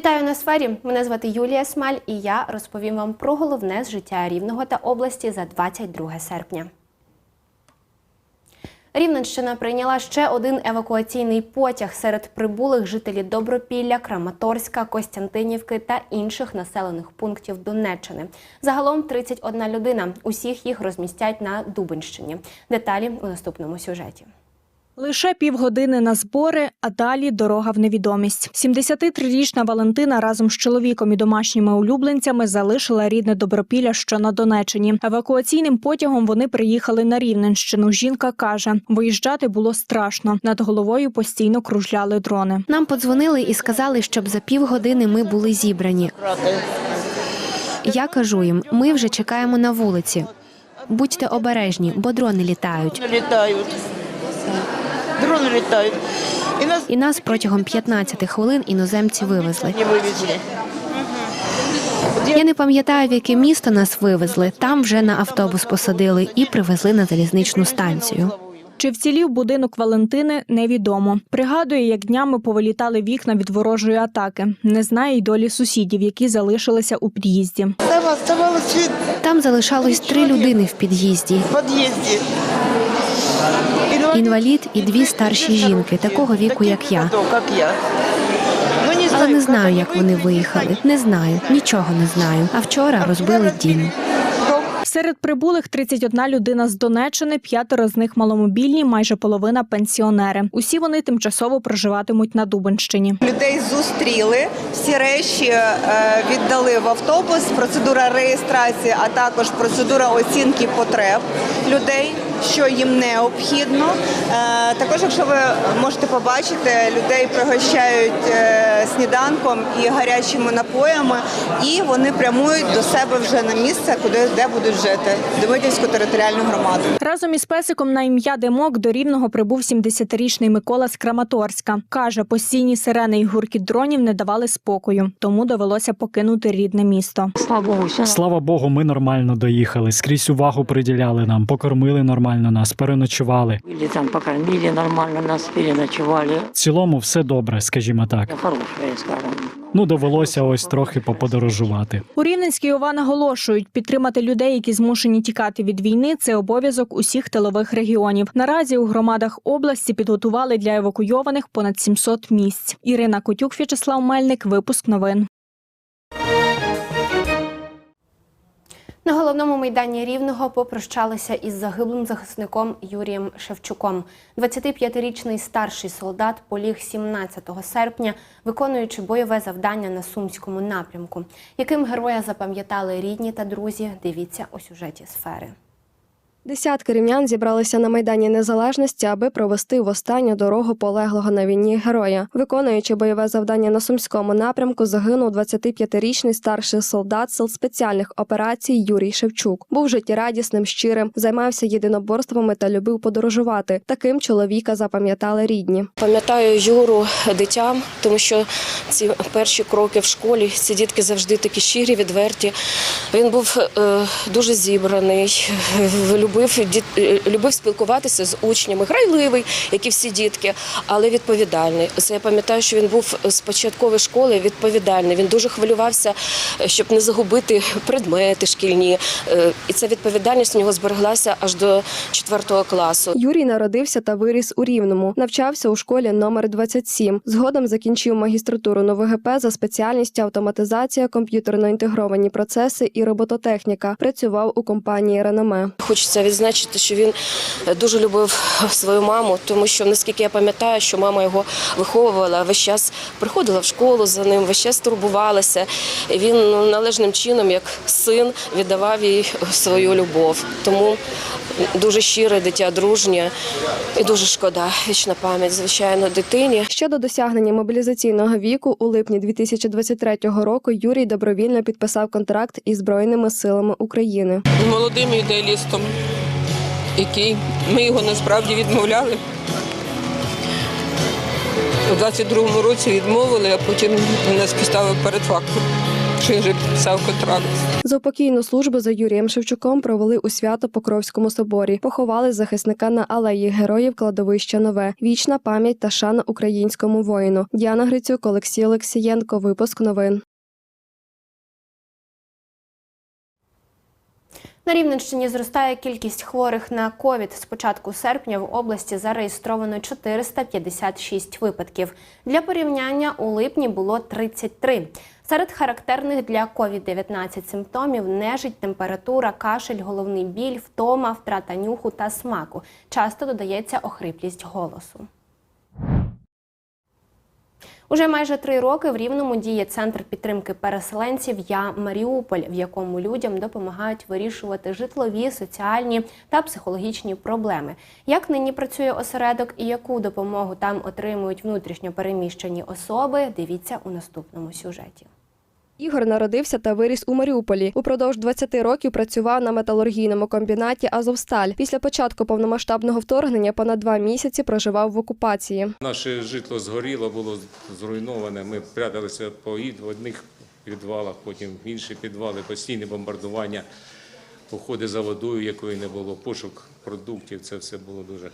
Вітаю на сфері. Мене звати Юлія Смаль, і я розповім вам про головне з життя Рівного та області за 22 серпня. Рівненщина прийняла ще один евакуаційний потяг серед прибулих жителів Добропілля, Краматорська, Костянтинівки та інших населених пунктів Донеччини. Загалом 31 людина. Усіх їх розмістять на Дубинщині. Деталі у наступному сюжеті. Лише півгодини на збори, а далі дорога в невідомість. 73-річна Валентина разом з чоловіком і домашніми улюбленцями залишила рідне Добропілля, що на Донеччині. Евакуаційним потягом вони приїхали на Рівненщину. Жінка каже, виїжджати було страшно. Над головою постійно кружляли дрони. Нам подзвонили і сказали, щоб за півгодини ми були зібрані. Я кажу їм, ми вже чекаємо на вулиці. Будьте обережні, бо дрони літають. Літають. Літають. І нас І нас протягом 15 хвилин іноземці вивезли. не. Я не пам'ятаю, в яке місто нас вивезли. Там вже на автобус посадили і привезли на залізничну станцію. Чи вцілів будинок Валентини, невідомо. Пригадує, як днями повилітали вікна від ворожої атаки. Не знає й долі сусідів, які залишилися у під'їзді. Там оставалось від Там залишалось три людини в під'їзді: в під'їзді. Інвалід і дві старші жінки, такого віку, як я. Але не знаю, як вони виїхали. Не знаю, нічого не знаю. А вчора розбили дім. Серед прибулих 31 людина з Донеччини, п'ятеро з них маломобільні, майже половина пенсіонери. Усі вони тимчасово проживатимуть на Дубенщині. Людей зустріли, всі речі е, віддали в автобус. Процедура реєстрації, а також процедура оцінки потреб людей, що їм необхідно. Е, Також, якщо ви можете побачити, людей пригощають е, сніданком і гарячими напоями, і вони прямують до себе вже на місце, куди де будуть жити Демидівську територіальну громаду. Разом із песиком на ім'я Демок до Рівного прибув 70-річний Микола з Краматорська. Каже, постійні сирени й гуркіт дронів не давали спокою, тому довелося покинути рідне місто. Слава Богу, Слава Богу, ми нормально доїхали. Скрізь увагу приділяли нам, покормили нормально нас, переночували. были там, покормили нормально, нас переночевали. В цілому все добре, скажімо так. Да, Хорошее. Ну, довелося ось трохи поподорожувати. У Рівненській ОВА наголошують, підтримати людей, які змушені тікати від війни. Це обов'язок усіх тилових регіонів. Наразі у громадах області підготували для евакуйованих понад 700 місць. Ірина Котюк, В'ячеслав Мельник. Випуск новин. На головному майдані Рівного попрощалися із загиблим захисником Юрієм Шевчуком. 25-річний старший солдат поліг 17 серпня, виконуючи бойове завдання на сумському напрямку. Яким героя запам'ятали рідні та друзі? Дивіться у сюжеті сфери. Десятки рівнян зібралися на майдані незалежності, аби провести в останню дорогу полеглого на війні героя. Виконуючи бойове завдання на сумському напрямку, загинув 25-річний старший солдат сил спеціальних операцій Юрій Шевчук. Був життєрадісним, щирим, займався єдиноборствами та любив подорожувати. Таким чоловіка запам'ятали рідні. Пам'ятаю Юру дитям, тому що ці перші кроки в школі ці дітки завжди такі щирі, відверті. Він був е, дуже зібраний, любив, е, любив спілкуватися з учнями, грайливий, як і всі дітки, але відповідальний. Це я пам'ятаю, що він був з початкової школи відповідальний. Він дуже хвилювався, щоб не загубити предмети шкільні. Е, І ця відповідальність у нього збереглася аж до 4 класу. Юрій народився та виріс у Рівному. Навчався у школі номер 27. Згодом закінчив магістратуру на ВГП за спеціальністю автоматизація, комп'ютерно інтегровані процеси і робототехніка. Працював у компанії Реноме. Хочеться відзначити, що він дуже любив свою маму, тому що наскільки я пам'ятаю, що мама його виховувала, весь час приходила в школу за ним, весь час турбувалася. Він ну, належним чином, як син, віддавав їй свою любов. Тому дуже щире дитя, дружнє і дуже шкода. Вічна пам'ять, звичайно, дитині. Ще до досягнення мобілізаційного віку у липні 2023 року Юрій добровільно підписав контракт із Збройними силами України. молодим ідеалістом, який ми його насправді відмовляли. У 22-му році відмовили, а потім нас поставив перед фактом. що я вже підписав службу за Юрієм Шевчуком провели у Свято-Покровському соборі. Поховали захисника на алеї героїв кладовища Нове. Вічна пам'ять та шана українському воїну. Діана Грицюк, Олексій Олексієнко. Випуск новин. На Рівненщині зростає кількість хворих на ковід. З початку серпня в області зареєстровано 456 випадків. Для порівняння у липні було 33. Серед характерних для COVID-19 симптомів нежить, температура, кашель, головний біль, втома, втрата нюху та смаку. Часто додається охриплість голосу. Уже майже три роки в Рівному діє центр підтримки переселенців Я Маріуполь, в якому людям допомагають вирішувати житлові, соціальні та психологічні проблеми. Як нині працює осередок і яку допомогу там отримують внутрішньо переміщені особи, дивіться у наступному сюжеті. Ігор народився та виріс у Маріуполі. Упродовж 20 років працював на металургійному комбінаті Азовсталь. Після початку повномасштабного вторгнення понад два місяці проживав в окупації. Наше житло згоріло, було зруйноване. Ми пряталися по одних підвалах, потім в інші підвали, постійне бомбардування, походи за водою, якої не було, пошук продуктів. Це все було дуже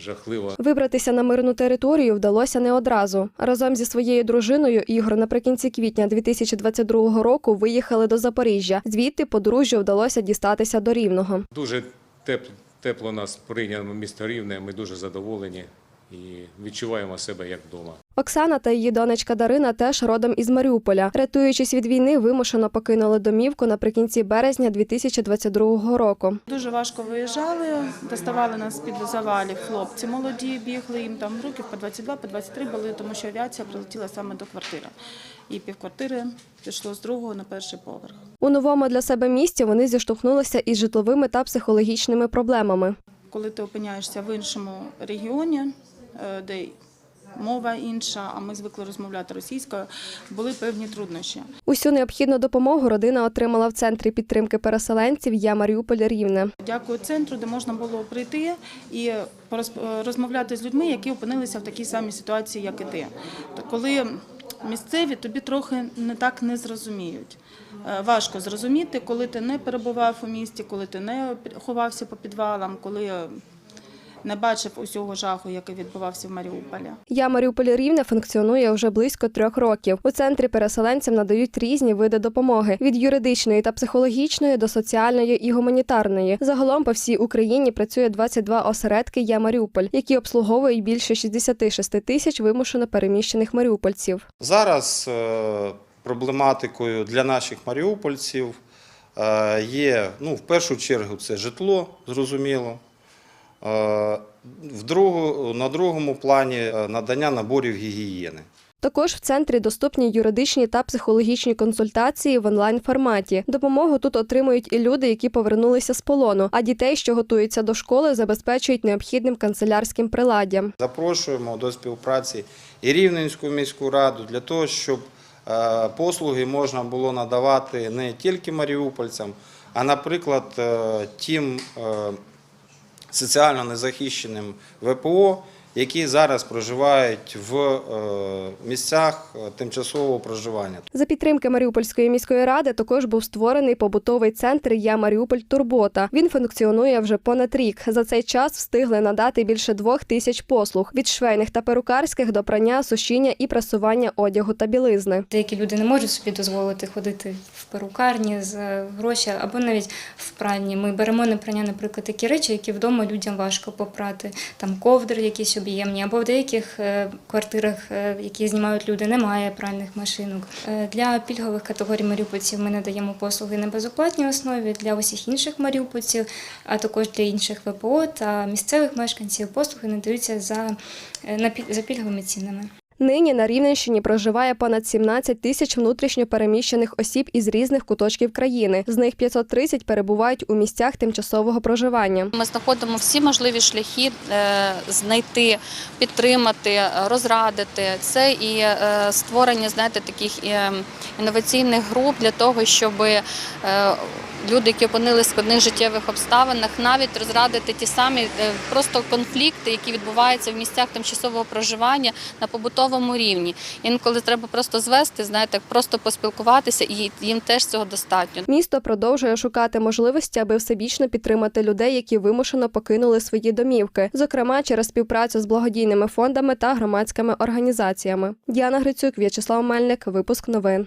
жахливо. Вибратися на мирну територію вдалося не одразу. Разом зі своєю дружиною Ігор наприкінці квітня 2022 року виїхали до Запоріжжя. Звідти подружжю вдалося дістатися до Рівного. Дуже тепло, тепло нас прийняло місто Рівне. Ми дуже задоволені і відчуваємо себе як вдома. Оксана та її донечка Дарина теж родом із Маріуполя. Рятуючись від війни, вимушено покинули домівку наприкінці березня 2022 року. Дуже важко виїжджали, доставали нас під завалів хлопці молоді, бігли їм там років по 22, по 23 були, тому що авіація прилетіла саме до квартири. І півквартири пішло з другого на перший поверх. У новому для себе місті вони зіштовхнулися із житловими та психологічними проблемами. Коли ти опиняєшся в іншому регіоні, де мова інша, а ми звикли розмовляти російською, були певні труднощі. Усю необхідну допомогу родина отримала в центрі підтримки переселенців Я Маріуполь Рівне. Дякую центру, де можна було прийти і порозп- розмовляти з людьми, які опинилися в такій самій ситуації, як і ти. Коли місцеві тобі трохи не так не зрозуміють. Е, Важко зрозуміти, коли ти не перебував у місті, коли ти не ховався по підвалам, коли не бачив усього жаху, який відбувався в Маріуполі. Я Маріуполь Рівне функціонує вже близько трьох років. У центрі переселенцям надають різні види допомоги від юридичної та психологічної до соціальної і гуманітарної. Загалом по всій Україні працює 22 осередки Я Маріуполь, які обслуговують більше 66 тисяч вимушено переміщених маріупольців. Зараз е, проблематикою для наших маріупольців е, є ну, в першу чергу це житло, зрозуміло. Е, на другому плані е, надання наборів гігієни. Також в центрі доступні юридичні та психологічні консультації в онлайн форматі. Допомогу тут отримують і люди, які повернулися з полону, а дітей, що готуються до школи, забезпечують необхідним канцелярським приладдям. Запрошуємо до співпраці і Рівненську міську раду для того, щоб е, послуги можна було надавати не тільки маріупольцям, а, наприклад, тим соціально незахищеним ВПО, які зараз проживають в е, місцях е, тимчасового проживання. За підтримки Маріупольської міської ради також був створений побутовий центр Я Маріуполь Турбота. Він функціонує вже понад рік. За цей час встигли надати більше двох тисяч послуг від швейних та перукарських до прання, сушіння і прасування одягу та білизни. Деякі люди не можуть собі дозволити ходити в перукарні за гроші або навіть в пральні. Ми беремо на прання, наприклад, такі речі, які вдома людям важко попрати. Там ковдри якісь об'ємні, або в деяких е, квартирах, е, які знімають люди, немає пральних машинок. Е, Для пільгових категорій маріупольців ми надаємо послуги на безоплатній основі. Для усіх інших маріупольців, а також для інших ВПО та місцевих мешканців послуги надаються за, за пільговими цінами. Нині на Рівненщині проживає понад 17 тисяч внутрішньо переміщених осіб із різних куточків країни. З них 530 перебувають у місцях тимчасового проживання. Ми знаходимо всі можливі шляхи е, знайти, підтримати, розрадити. Це і е, створення, знаєте, таких е, інноваційних груп для того, щоб е, люди, які опинилися в складних життєвих обставинах, навіть розрадити ті самі е, просто конфлікти, які відбуваються в місцях тимчасового проживання на побутовому рівні. Інколи треба просто звести, знаєте, просто поспілкуватися, і їм теж цього достатньо. Місто продовжує шукати можливості, аби всебічно підтримати людей, які вимушено покинули свої домівки, зокрема через співпрацю з благодійними фондами та громадськими організаціями. Діана Грицюк, В'ячеслав Мельник, випуск новин.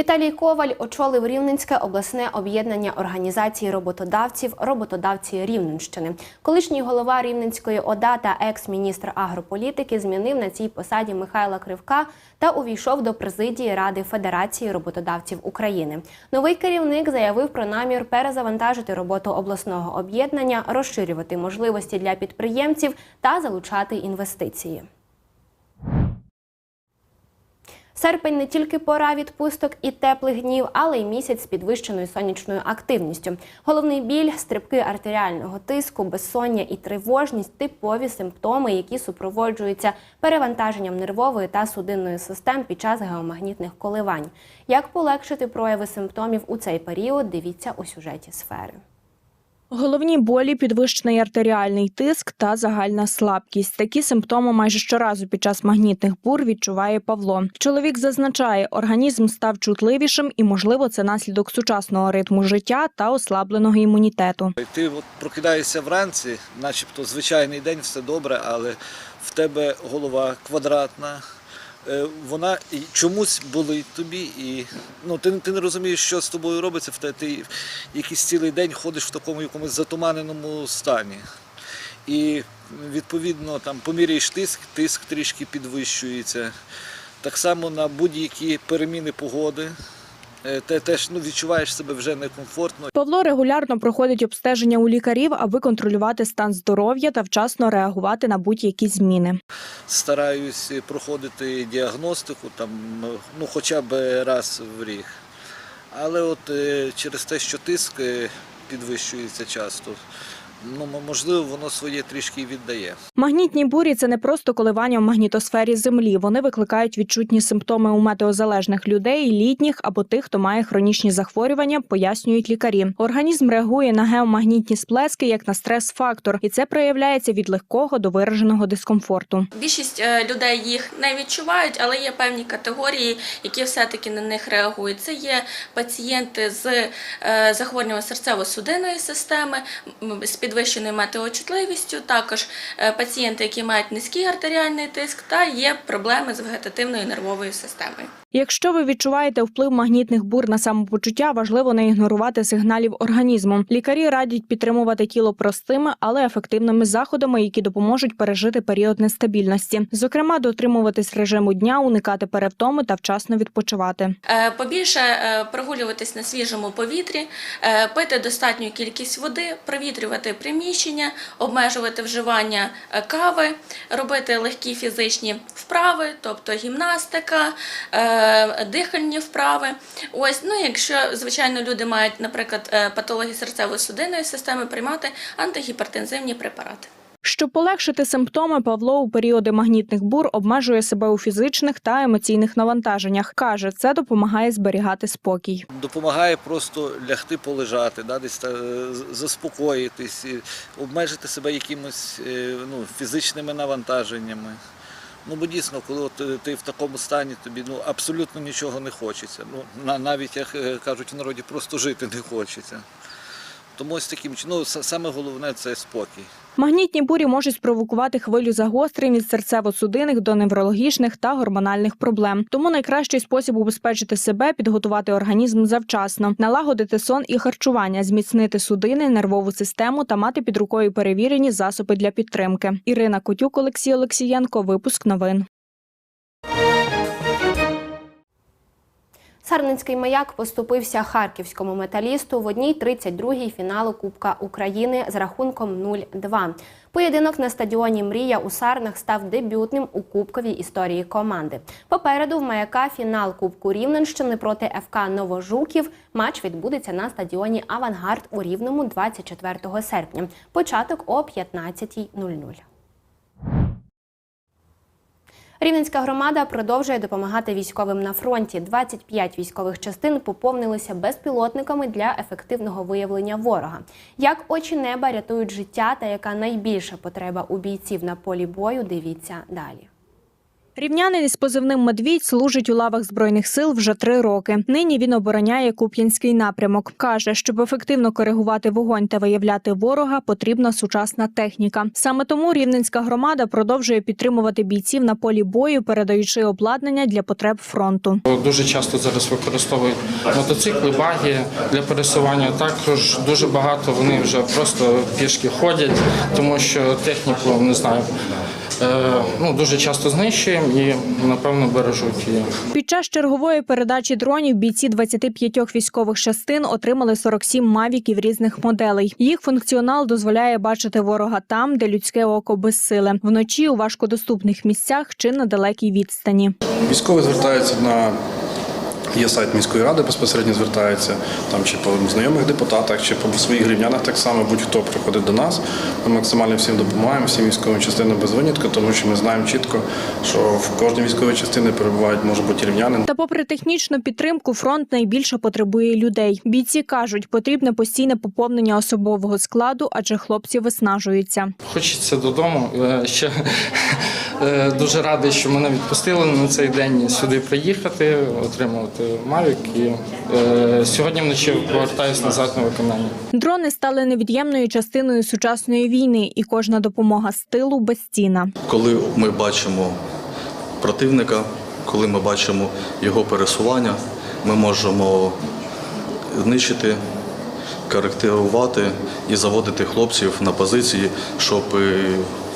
Віталій Коваль очолив Рівненське обласне об'єднання організацій роботодавців Роботодавці Рівненщини. Колишній голова Рівненської ОДА та екс-міністр агрополітики змінив на цій посаді Михайла Кривка та увійшов до президії Ради Федерації роботодавців України. Новий керівник заявив про намір перезавантажити роботу обласного об'єднання, розширювати можливості для підприємців та залучати інвестиції. Серпень не тільки пора відпусток і теплих днів, але й місяць з підвищеною сонячною активністю. Головний біль, стрибки артеріального тиску, безсоння і тривожність типові симптоми, які супроводжуються перевантаженням нервової та судинної систем під час геомагнітних коливань. Як полегшити прояви симптомів у цей період? Дивіться у сюжеті сфери. Головні болі, підвищений артеріальний тиск та загальна слабкість. Такі симптоми майже щоразу під час магнітних бур відчуває Павло. Чоловік зазначає, організм став чутливішим і, можливо, це наслідок сучасного ритму життя та ослабленого імунітету. Ти прокидаєшся вранці, начебто звичайний день, все добре, але в тебе голова квадратна. Е, Вона і чомусь болить тобі, і ну ти, ти не розумієш, що з тобою робиться. Те ти якийсь цілий день ходиш в такому якомусь затуманеному стані. І відповідно там поміряєш тиск, тиск трішки підвищується. Так само на будь-які переміни погоди. Е, Ти теж ну, відчуваєш себе вже некомфортно. Павло регулярно проходить обстеження у лікарів, аби контролювати стан здоров'я та вчасно реагувати на будь-які зміни. стараюсь проходити діагностику там, ну, хоча б раз в рік. Але от е, через те, що тиск е, підвищується часто, ну, можливо, воно своє трішки віддає. Магнітні бурі це не просто коливання в магнітосфері Землі. Вони викликають відчутні симптоми у метеозалежних людей, літніх або тих, хто має хронічні захворювання, пояснюють лікарі. Організм реагує на геомагнітні сплески як на стрес-фактор, і це проявляється від легкого до вираженого дискомфорту. Більшість е, людей їх не відчувають, але є певні категорії, які все-таки на них реагують. Це є пацієнти з е, захворюванням серцево-судинної системи, з підвищеною метеочутливістю, також е, пацієнти, які мають низький артеріальний тиск, та є проблеми з вегетативною нервовою системою. Якщо ви відчуваєте вплив магнітних бур на самопочуття, важливо не ігнорувати сигналів організму. Лікарі радять підтримувати тіло простими, але ефективними заходами, які допоможуть пережити період нестабільності. Зокрема, дотримуватись режиму дня, уникати перевтоми та вчасно відпочивати. Е, Побільше е, прогулюватись на свіжому повітрі, е, пити достатню кількість води, провітрювати приміщення, обмежувати вживання кави, робити легкі фізичні вправи, тобто гімнастика, дихальні вправи. Ось, ну якщо звичайно люди мають, наприклад, е, патології серцево-судинної системи, приймати антигіпертензивні препарати. Щоб полегшити симптоми, Павло у періоди магнітних бур обмежує себе у фізичних та емоційних навантаженнях. каже, це допомагає зберігати спокій. Допомагає просто лягти полежати, да, десь та, е, заспокоїтись, і обмежити себе якимось е, ну, фізичними навантаженнями. Ну, бо дійсно, коли от е, ти в такому стані, тобі ну, абсолютно нічого не хочеться. Ну, на- навіть, як е, кажуть в народі, просто жити не хочеться. Тому ось таким чином, ну, саме головне це спокій. Магнітні бурі можуть спровокувати хвилю загострень від серцево-судинних до неврологічних та гормональних проблем. Тому найкращий спосіб убезпечити себе підготувати організм завчасно, налагодити сон і харчування, зміцнити судини, нервову систему та мати під рукою перевірені засоби для підтримки. Ірина Котюк, Олексій Олексієнко. Випуск новин. Сарненський маяк поступився харківському металісту в одній 32-й фіналу Кубка України з рахунком 0-2. Поєдинок на стадіоні Мрія у Сарнах став дебютним у кубковій історії команди. Попереду в маяка фінал Кубку Рівненщини проти ФК Новожуків. Матч відбудеться на стадіоні Авангард у Рівному 24 серпня. Початок о 15.00. Рівненська громада продовжує допомагати військовим на фронті. 25 військових частин поповнилися безпілотниками для ефективного виявлення ворога. Як очі неба рятують життя та яка найбільша потреба у бійців на полі бою, дивіться далі. Рівнянин із позивним Медвідь служить у лавах збройних сил вже три роки. Нині він обороняє Куп'янський напрямок. каже, щоб ефективно коригувати вогонь та виявляти ворога, потрібна сучасна техніка. Саме тому рівненська громада продовжує підтримувати бійців на полі бою, передаючи обладнання для потреб фронту. Дуже часто зараз використовують мотоцикли, баги для пересування. Також дуже багато вони вже просто пішки ходять, тому що техніку не знаю. Е, Ну дуже часто знищуємо і напевно бережуть її. Під час чергової передачі дронів бійці 25 військових частин отримали 47 мавіків різних моделей. Їх функціонал дозволяє бачити ворога там, де людське око безсиле, вночі у важкодоступних місцях чи на далекій відстані. Військові звертаються на є сайт міської ради, безпосередньо звертаються там чи по знайомих депутатах, чи по своїх гривнянах. Так само будь-хто приходить до нас. Ми максимально всім допомагаємо, всім військовим частинам без винятку, тому що ми знаємо чітко, що в кожній військовій частині перебувають може бути рівнянин. Та, попри технічну підтримку, фронт найбільше потребує людей. Бійці кажуть, потрібне постійне поповнення особового складу, адже хлопці виснажуються. Хочеться додому. Е, Ще е, дуже радий, що мене відпустили на цей день сюди приїхати, отримувати Мавік. І е, сьогодні вночі повертаюся назад на виконання. Дрони стали невід'ємною частиною сучасної війни, і кожна допомога з тилу безцінна. Коли ми бачимо противника, коли ми бачимо його пересування, ми можемо знищити, коректувати і заводити хлопців на позиції, щоб е,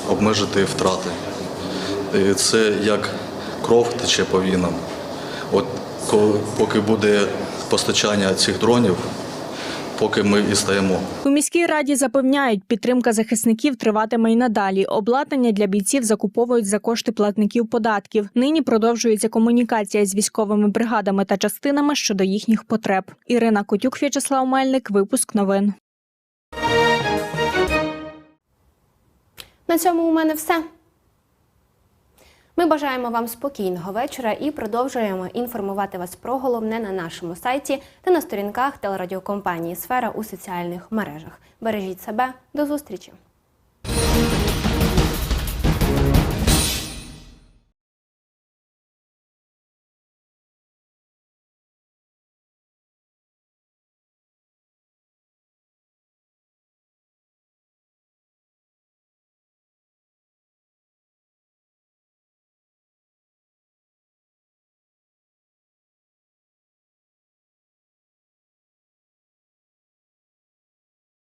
обмежити втрати. Е, Це як кров тече по вінам. От поки буде постачання цих дронів, поки ми і стаємо. У міській раді запевняють, підтримка захисників триватиме й надалі. Обладнання для бійців закуповують за кошти платників податків. Нині продовжується комунікація з військовими бригадами та частинами щодо їхніх потреб. Ірина Котюк, В'ячеслав Мельник, випуск новин. На цьому у мене все. Ми бажаємо вам спокійного вечора і продовжуємо інформувати вас про головне на нашому сайті та на сторінках телерадіокомпанії Сфера у соціальних мережах. Бережіть себе, до зустрічі!